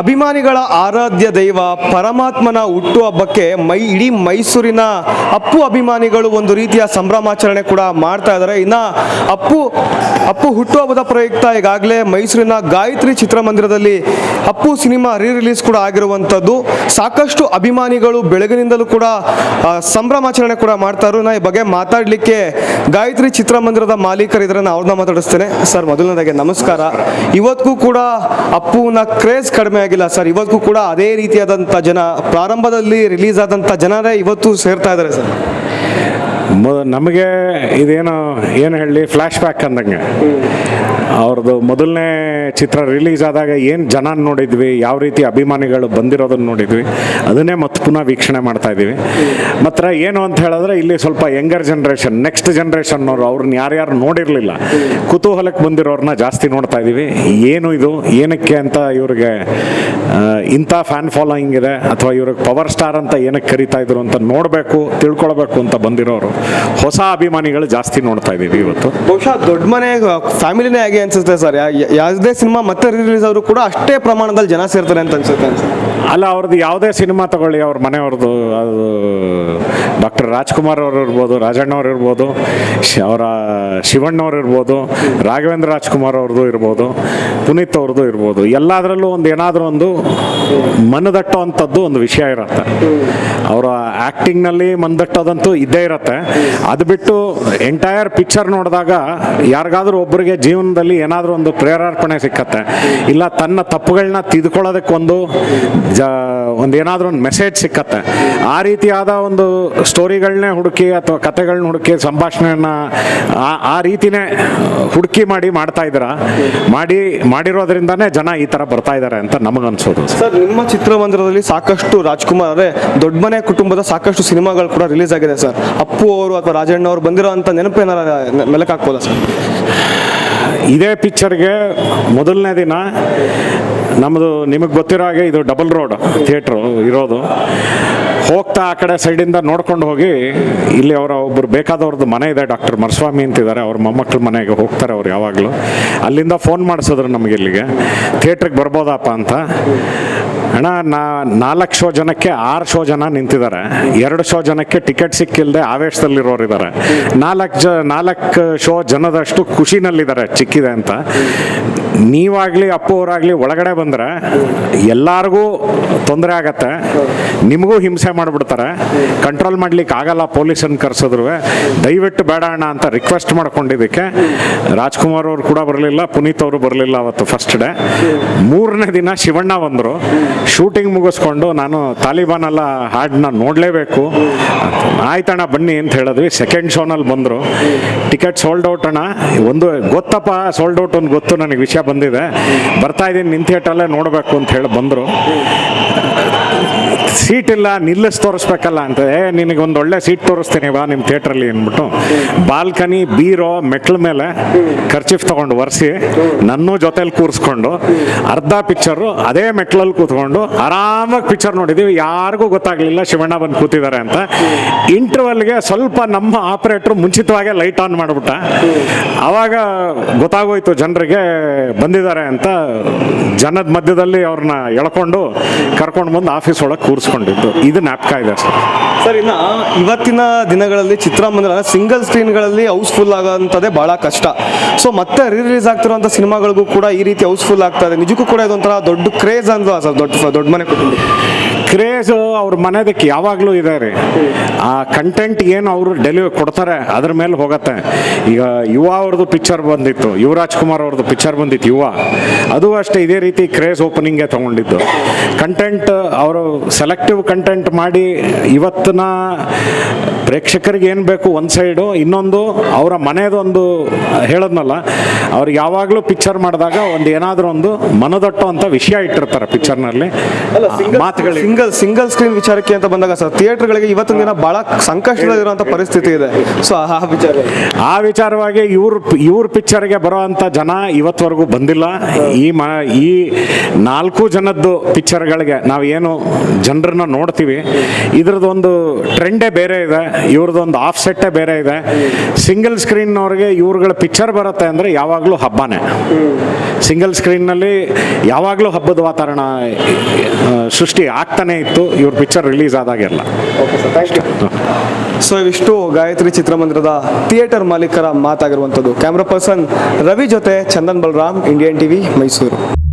ಅಭಿಮಾನಿಗಳ ಆರಾಧ್ಯ ದೈವ ಪರಮಾತ್ಮನ ಹುಟ್ಟುಹಬ್ಬಕ್ಕೆ ಮೈ, ಇಡೀ ಮೈಸೂರಿನ ಅಪ್ಪು ಅಭಿಮಾನಿಗಳು ಒಂದು ರೀತಿಯ ಸಂಭ್ರಮಾಚರಣೆ ಕೂಡ ಮಾಡ್ತಾ ಇದ್ದಾರೆ. ಇನ್ನ ಅಪ್ಪು ಅಪ್ಪು ಹುಟ್ಟುಹಬ್ಬದ ಪ್ರಯುಕ್ತ ಈಗಾಗಲೇ ಮೈಸೂರಿನ ಗಾಯತ್ರಿ ಚಿತ್ರಮಂದಿರದಲ್ಲಿ ಅಪ್ಪು ಸಿನಿಮಾ ರೀ ರಿಲೀಸ್ ಕೂಡ ಆಗಿರುವಂಥದ್ದು. ಸಾಕಷ್ಟು ಅಭಿಮಾನಿಗಳು ಬೆಳಗಿನಿಂದಲೂ ಕೂಡ ಸಂಭ್ರಮಾಚರಣೆ ಕೂಡ ಮಾಡ್ತಾ ನಾ ಈ ಬಗ್ಗೆ ಮಾತಾಡಲಿಕ್ಕೆ ಗಾಯತ್ರಿ ಚಿತ್ರಮಂದಿರದ ಮಾಲೀಕರಿದ್ರೆ ನಾನು ಅವ್ರನ್ನ ಮಾತಾಡಿಸ್ತೇನೆ. ಸರ್, ಮೊದಲನೇದಾಗಿ ನಮಸ್ಕಾರ. ಇವತ್ತಿಗೂ ಕೂಡ ಅಪ್ಪುನ ಕ್ರೇಜ್ ಕಡಿಮೆ ಆಗಿಲ್ಲ. ಸರ್ ಇವತ್ತು ಕೂಡ ಅದೇ ರೀತಿಯಾದಂಥ ಜನ, ಪ್ರಾರಂಭದಲ್ಲಿ ರಿಲೀಸ್ ಆದಂಥ ಜನರೇ ಇವತ್ತು ಸೇರ್ತಾ ಇದ್ದಾರೆ, ಸರ್. ನಮಗೆ ಇದೇನು, ಏನು ಹೇಳಿ ಫ್ಲ್ಯಾಶ್ ಬ್ಯಾಕ್ ಅಂದಂಗೆ. ಅವ್ರದ್ದು ಮೊದಲನೇ ಚಿತ್ರ ರಿಲೀಸ್ ಆದಾಗ ಏನು ಜನ ನೋಡಿದ್ವಿ, ಯಾವ ರೀತಿ ಅಭಿಮಾನಿಗಳು ಬಂದಿರೋದನ್ನು ನೋಡಿದ್ವಿ, ಅದನ್ನೇ ಮತ್ತೆ ಪುನಃ ವೀಕ್ಷಣೆ ಮಾಡ್ತಾ ಇದ್ದೀವಿ. ಮಾತ್ರ ಏನು ಅಂತ ಹೇಳಿದ್ರೆ, ಇಲ್ಲಿ ಸ್ವಲ್ಪ ಯಂಗರ್ ಜನ್ರೇಷನ್ ನೆಕ್ಸ್ಟ್ ಜನ್ರೇಷನ್ನವರು ಅವ್ರನ್ನ ಯಾರ್ಯಾರು ನೋಡಿರಲಿಲ್ಲ ಕುತೂಹಲಕ್ಕೆ ಬಂದಿರೋರನ್ನ ಜಾಸ್ತಿ ನೋಡ್ತಾ ಇದ್ದೀವಿ. ಏನು ಇದು, ಏನಕ್ಕೆ ಅಂತ ಇವ್ರಿಗೆ ಇಂಥ ಫ್ಯಾನ್ ಫಾಲೋಯಿಂಗ್ ಇದೆ, ಅಥವಾ ಇವ್ರಿಗೆ ಪವರ್ ಸ್ಟಾರ್ ಅಂತ ಏನಕ್ಕೆ ಕರಿತಾ ಇದ್ರು ಅಂತ ನೋಡಬೇಕು, ತಿಳ್ಕೊಳ್ಬೇಕು ಅಂತ ಬಂದಿರೋರು. ಹೊಸ ಅಭಿಮಾನಿಗಳು ಜಾಸ್ತಿ ನೋಡ್ತಾ ಇದ್ದೀವಿ ಇವತ್ತು. ಬಹುಶಃ ದೊಡ್ಡ ಮನೆ ಫ್ಯಾಮಿಲಿನೇ ಆಗಿ ಅನ್ಸುತ್ತೆ ಸರ್? ಯಾವುದೇ ಸಿನಿಮಾ ಮತ್ತೆ ರಿಲೀಸ್ ಆದರೂ ಕೂಡ ಅಷ್ಟೇ ಪ್ರಮಾಣದಲ್ಲಿ ಜನ ಸೇರ್ತಾರೆ ಅಂತ ಅನ್ಸುತ್ತೆ ಅಲ್ಲ ಅವ್ರದ್ದು ಯಾವುದೇ ಸಿನಿಮಾ ತಗೊಳ್ಳಿ ಅವ್ರ ಮನೆಯವ್ರದ್ದು ಅದು ಡಾಕ್ಟರ್ ರಾಜ್ಕುಮಾರ್ ಅವರು ಇರ್ಬೋದು ರಾಜಣ್ಣ ಅವ್ರು ಇರ್ಬೋದು ಅವರ ಅವರ ಶಿವಣ್ಣವ್ರು ಇರ್ಬೋದು ರಾಘವೇಂದ್ರ ರಾಜ್ಕುಮಾರ್ ಅವ್ರದ್ದು ಇರ್ಬೋದು ಪುನೀತ್ ಅವ್ರದ್ದು ಇರ್ಬೋದು ಎಲ್ಲದರಲ್ಲೂ ಒಂದು ಏನಾದರೂ ಒಂದು ಮನದಟ್ಟೋ ಅಂಥದ್ದು ಒಂದು ವಿಷಯ ಇರುತ್ತೆ. ಅವರ ಆ್ಯಕ್ಟಿಂಗ್ನಲ್ಲಿ ಮನದಟ್ಟೋದಂತೂ ಇದ್ದೇ ಇರುತ್ತೆ. ಅದು ಬಿಟ್ಟು ಎಂಟೈರ್ ಪಿಕ್ಚರ್ ನೋಡಿದಾಗ ಯಾರಿಗಾದ್ರೂ ಒಬ್ಬರಿಗೆ ಜೀವನದಲ್ಲಿ ಏನಾದರೂ ಒಂದು ಪ್ರೇರಾರ್ಪಣೆ ಸಿಕ್ಕತ್ತೆ, ಇಲ್ಲ ತನ್ನ ತಪ್ಪುಗಳನ್ನ ತಿದ್ಕೊಳ್ಳೋದಕ್ಕೆ ಒಂದು ಜ, ಒಂದು ಏನಾದರೂ ಒಂದು ಮೆಸೇಜ್ ಸಿಕ್ಕತ್ತೆ. ಆ ರೀತಿಯಾದ ಒಂದು ಸ್ಟೋರಿಗಳನ್ನೇ ಹುಡುಕಿ ಅಥವಾ ಕತೆಗಳನ್ನ ಹುಡುಕಿ ಸಂಭಾಷಣೆಯನ್ನ ಆ- ರೀತಿನೇ ಹುಡುಕಿ ಮಾಡಿ ಮಾಡ್ತಾ ಮಾಡಿ, ಮಾಡಿರೋದ್ರಿಂದಾನೇ ಜನ ಈ ಥರ ಬರ್ತಾ ಇದ್ದಾರೆ ಅಂತ ನಮಗನ್ಸೋದು. ಸರ್, ನಿಮ್ಮ ಚಿತ್ರಮಂದಿರದಲ್ಲಿ ಸಾಕಷ್ಟು ರಾಜ್ಕುಮಾರ್ ಅವರೇ ದೊಡ್ಡ ಮನೆ ಕುಟುಂಬದ ಸಾಕಷ್ಟು ಸಿನಿಮಾಗಳು ಕೂಡ ರಿಲೀಸ್ ಆಗಿದೆ ಸರ್. ಅಪ್ಪು ಅವರು ಅಥವಾ ರಾಜಣ್ಣ ಅವರು ಬಂದಿರೋ ಅಂತ ನೆನಪೇನಾರ ಏನಾರ ಮೆಲಕ್ ಹಾಕ್ಬೋದಾ ಸರ್? ಇದೇ ಪಿಕ್ಚರ್ಗೆ ಮೊದಲನೇ ದಿನ ನಮ್ಮದು ನಿಮಗೆ ಗೊತ್ತಿರೋ ಹಾಗೆ ಇದು ಡಬಲ್ ರೋಡ್ ಥಿಯೇಟ್ರು ಇರೋದು. ಹೋಗ್ತಾ ಆ ಕಡೆ ಸೈಡಿಂದ ನೋಡ್ಕೊಂಡು ಹೋಗಿ ಇಲ್ಲಿ ಅವರ ಒಬ್ಬರು ಬೇಕಾದವ್ರದ್ದು ಮನೆ ಇದೆ ಡಾಕ್ಟರ್ ಮರಸ್ವಾಮಿ ಅಂತಿದ್ದಾರೆ. ಅವ್ರ ಮೊಮ್ಮಕ್ಕಳ ಮನೆಗೆ ಹೋಗ್ತಾರೆ ಅವ್ರು ಯಾವಾಗಲೂ. ಅಲ್ಲಿಂದ ಫೋನ್ ಮಾಡಿಸಿದ್ರು ನಮಗೆ ಇಲ್ಲಿಗೆ. ಥಿಯೇಟ್ರಿಗೆ ಬರ್ಬೋದಪ್ಪ ಅಂತ. ಅಣ್ಣ, ನಾ ನಾಲ್ಕು ಶೋ ಜನಕ್ಕೆ ಆರು ಶೋ ಜನ ನಿಂತಿದ್ದಾರೆ. ಎರಡು ಶೋ ಜನಕ್ಕೆ ಟಿಕೆಟ್ ಸಿಕ್ಕಿಲ್ಲದೆ ಆವೇಶದಲ್ಲಿರೋರು ಇದ್ದಾರೆ ನಾಲ್ಕು ಜ, ನಾಲ್ಕು ಶೋ ಜನದಷ್ಟು ಖುಷಿನಲ್ಲಿದ್ದಾರೆ, ಚಿಕ್ಕಿದೆ ಅಂತ. ನೀವಾಗಲಿ, ಅಪ್ಪು ಅವರಾಗಲಿ ಒಳಗಡೆ ಬಂದರೆ ಎಲ್ಲರಿಗೂ ತೊಂದರೆ ಆಗತ್ತೆ. ನಿಮಗೂ ಹಿಂಸೆ ಮಾಡಿಬಿಡ್ತಾರೆ. ಕಂಟ್ರೋಲ್ ಮಾಡ್ಲಿಕ್ಕೆ ಆಗಲ್ಲ ಪೊಲೀಸನ್ನು ಕರೆಸಿದ್ರು ದಯವಿಟ್ಟು ಬೇಡ ಅಣ್ಣ ಅಂತ ರಿಕ್ವೆಸ್ಟ್ ಮಾಡ್ಕೊಂಡಿದ್ದಕ್ಕೆ. ರಾಜ್ಕುಮಾರ್ ಅವರು ಕೂಡ ಬರಲಿಲ್ಲ, ಪುನೀತ್ ಅವರು ಬರಲಿಲ್ಲ ಅವತ್ತು ಫಸ್ಟ್ ಡೇ ಮೂರನೇ ದಿನ ಶಿವಣ್ಣ ಬಂದರು. ಶೂಟಿಂಗ್ ಮುಗಿಸ್ಕೊಂಡು ನಾನು ತಾಲಿಬಾನ್ ಎಲ್ಲ ಹಾಡನ್ನ ನೋಡಲೇಬೇಕು. ಆಯ್ತಣ್ಣ, ಬನ್ನಿ ಅಂತ ಹೇಳಿದ್ವಿ. ಸೆಕೆಂಡ್ ಶೋನಲ್ಲಿ ಬಂದರು. ಟಿಕೆಟ್ ಸೋಲ್ಡ್ ಔಟ್ ಅಣ್ಣ. ಒಂದು ಗೊತ್ತಪ್ಪ ಸೋಲ್ಡ್ ಔಟ್ ಒಂದು ಗೊತ್ತು ನನಗೆ ವಿಷಯ ಬಂದಿದೆ. ಬರ್ತಾ ಇದ್ದೀನಿ ನಿನ್ನ ಥಿಯೇಟ್ರಲ್ಲೇ ನೋಡಬೇಕು ಅಂತ ಹೇಳಿ ಬಂದರು. ಸೀಟ್ ಇಲ್ಲ, ನಿಲ್ಲಿಸ್ ತೋರಿಸ್ಬೇಕಲ್ಲ ಅಂತ. ಏ, ನಿನಗೆ ಒಂದು ಒಳ್ಳೆ ಸೀಟ್ ತೋರಿಸ್ತೀನಿ ಬಾ ನಿಮ್ಮ ಥಿಯೇಟ್ರಲ್ಲಿ ಅಂದ್ಬಿಟ್ಟು. ಬಾಲ್ಕನಿ ಬೀರೋ, ಮೆಟ್ಲ ಮೇಲೆ ಖರ್ಚಿಫ್ ತಗೊಂಡು ಒರೆಸಿ, ನನ್ನೂ ಜೊತೆಲಿ ಕೂರಿಸ್ಕೊಂಡು, ಅರ್ಧ ಪಿಕ್ಚರು ಅದೇ ಮೆಟ್ಲಲ್ಲಿ ಕೂತ್ಕೊಂಡು, ಆರಾಮಾಗಿ ಪಿಕ್ಚರ್ ನೋಡಿದ್ದೀವಿ ಯಾರಿಗೂ ಗೊತ್ತಾಗಲಿಲ್ಲ ಶಿವಣ್ಣ ಬಂದು ಕೂತಿದ್ದಾರೆ ಅಂತ. ಇಂಟರ್ವಲ್ಗೆ ಸ್ವಲ್ಪ ನಮ್ಮ ಆಪರೇಟ್ರು ಮುಂಚಿತವಾಗೇ ಲೈಟ್ ಆನ್ ಮಾಡಿಬಿಟ್ಟ. ಆವಾಗ ಗೊತ್ತಾಗೋಯ್ತು ಜನರಿಗೆ ಬಂದಿದ್ದಾರೆ ಅಂತ. ಜನದ ಮಧ್ಯದಲ್ಲಿ ಅವ್ರನ್ನ ಎಳ್ಕೊಂಡು ಕರ್ಕೊಂಡು ಬಂದು ಆಫೀಸ್ ಒಳಗೆ ಕೂರಿಸ್ಕೊಂಡಿದ್ದು ಇದು ನಾಟಕ ಇದೆ ಸರ್. ಸರ್, ಇನ್ನು ಇವತ್ತಿನ ದಿನಗಳಲ್ಲಿ ಚಿತ್ರಮಂದಿರ ಸಿಂಗಲ್ ಸ್ಕ್ರೀನ್ಗಳಲ್ಲಿ ಹೌಸ್ಫುಲ್ ಆಗೋಂಥದ್ದೇ ಭಾಳ ಕಷ್ಟ. ಸೊ, ಮತ್ತೆ ರೀ ರಿಲೀಸ್ ಆಗ್ತಿರುವಂಥ ಸಿನಿಮಾಗಳಿಗೂ ಕೂಡ ಈ ರೀತಿ ಹೌಸ್ಫುಲ್ ಆಗ್ತಾ ಇದೆ. ನಿಜಕ್ಕೂ ಕೂಡ ಇದೊಂಥರ ದೊಡ್ಡ ಕ್ರೇಜ್ ಅಂದ್ರೆ ಸರ್, ದೊಡ್ಡ ದೊಡ್ಡ ಮನೆ ಕುಟುಂಬ ಕ್ರೇಜ್ ಅವ್ರ ಮನೆದಕ್ಕೆ ಯಾವಾಗಲೂ ಇದೆ ರೀ ಆ ಕಂಟೆಂಟ್ ಏನು ಅವರು ಡೆಲಿವರಿ ಕೊಡ್ತಾರೆ ಅದ್ರ ಮೇಲೆ ಹೋಗತ್ತೆ. ಈಗ ಯುವ ಅವ್ರದ್ದು ಪಿಕ್ಚರ್ ಬಂದಿತ್ತು ಯುವರಾಜ್ ಕುಮಾರ್ ಅವ್ರದ್ದು ಪಿಕ್ಚರ್ ಬಂದಿತ್ತು ಯುವ. ಅದು ಅಷ್ಟೇ ಇದೇ ರೀತಿ ಕ್ರೇಜ್ ಓಪನಿಂಗೆ ತಗೊಂಡಿದ್ದು. ಕಂಟೆಂಟ್ ಅವರು ಸೆಲೆಕ್ಟಿವ್ ಕಂಟೆಂಟ್ ಮಾಡಿ ಇವತ್ತಿನ ಪ್ರೇಕ್ಷಕರಿಗೆ ಏನು ಬೇಕು ಒಂದು ಸೈಡು ಇನ್ನೊಂದು ಅವರ ಮನೆಯದೊಂದು ಹೇಳದ್ನಲ್ಲ ಅವ್ರು ಯಾವಾಗಲೂ ಪಿಕ್ಚರ್ ಮಾಡಿದಾಗ ಒಂದು ಏನಾದರೂ ಒಂದು ಮನದಟ್ಟು ಅಂತ ವಿಷಯ ಇಟ್ಟಿರ್ತಾರೆ ಪಿಕ್ಚರ್ನಲ್ಲಿ ಮಾತುಗಳು ಸಿಂಗಲ್ ಸಿಂಗಲ್ ಸ್ಕ್ರೀನ್ ವಿಚಾರಕ್ಕೆ ಅಂತ ಬಂದಾಗ ಸರ್, ಥಿಯೇಟರ್ಗಳಿಗೆ ಇವತ್ತಿನ ದಿನ ಬಹಳ ಸಂಕಷ್ಟದಲ್ಲಿರುವಂಥ ಪರಿಸ್ಥಿತಿ ಇದೆ. ಸೊ ಆ ವಿಚಾರ. ಆ ವಿಚಾರವಾಗಿ ಇವ್ರ ಇವ್ರ ಪಿಕ್ಚರ್ಗೆ ಬರೋ ಅಂಥ ಜನ ಇವತ್ತವರೆಗೂ ಬಂದಿಲ್ಲ. ಈ ಮ, ಈ ನಾಲ್ಕು ಜನದ್ದು ಪಿಕ್ಚರ್ಗಳಿಗೆ ನಾವು ಏನು ಜನರನ್ನ ನೋಡ್ತೀವಿ. ಇದ್ರದ್ದೊಂದು ಟ್ರೆಂಡೇ ಬೇರೆ ಇದೆ. ಇವ್ರದ್ದೊಂದು ಆಫ್ ಸೆಟ್ಟೇ ಬೇರೆ ಇದೆ. ಸಿಂಗಲ್ ಸ್ಕ್ರೀನ್ನವ್ರಿಗೆ ಇವ್ರುಗಳ ಪಿಕ್ಚರ್ ಬರುತ್ತೆ ಅಂದರೆ ಯಾವಾಗಲೂ ಹಬ್ಬನೇ. ಸಿಂಗಲ್ ಸ್ಕ್ರೀನ್ನಲ್ಲಿ ಯಾವಾಗಲೂ ಹಬ್ಬದ ವಾತಾವರಣ ಸೃಷ್ಟಿ ಆಗ್ತಾನೆ ಇತ್ತು ಇವ್ರ ಪಿಕ್ಚರ್ ರಿಲೀಸ್ ಆದಾಗೆಲ್ಲ ಸೊ ಇವಿಷ್ಟು ಗಾಯತ್ರಿ ಚಿತ್ರಮಂದಿರದ ಥಿಯೇಟರ್ ಮಾಲೀಕರ ಮಾತಾಗಿರುವಂಥದ್ದು. ಕ್ಯಾಮ್ರಾ ಪರ್ಸನ್ ರವಿ ಜೊತೆ ಚಂದನ್ ಬಲರಾಮ್ ಇಂಡಿಯನ್ ಟಿವಿ ಮೈಸೂರು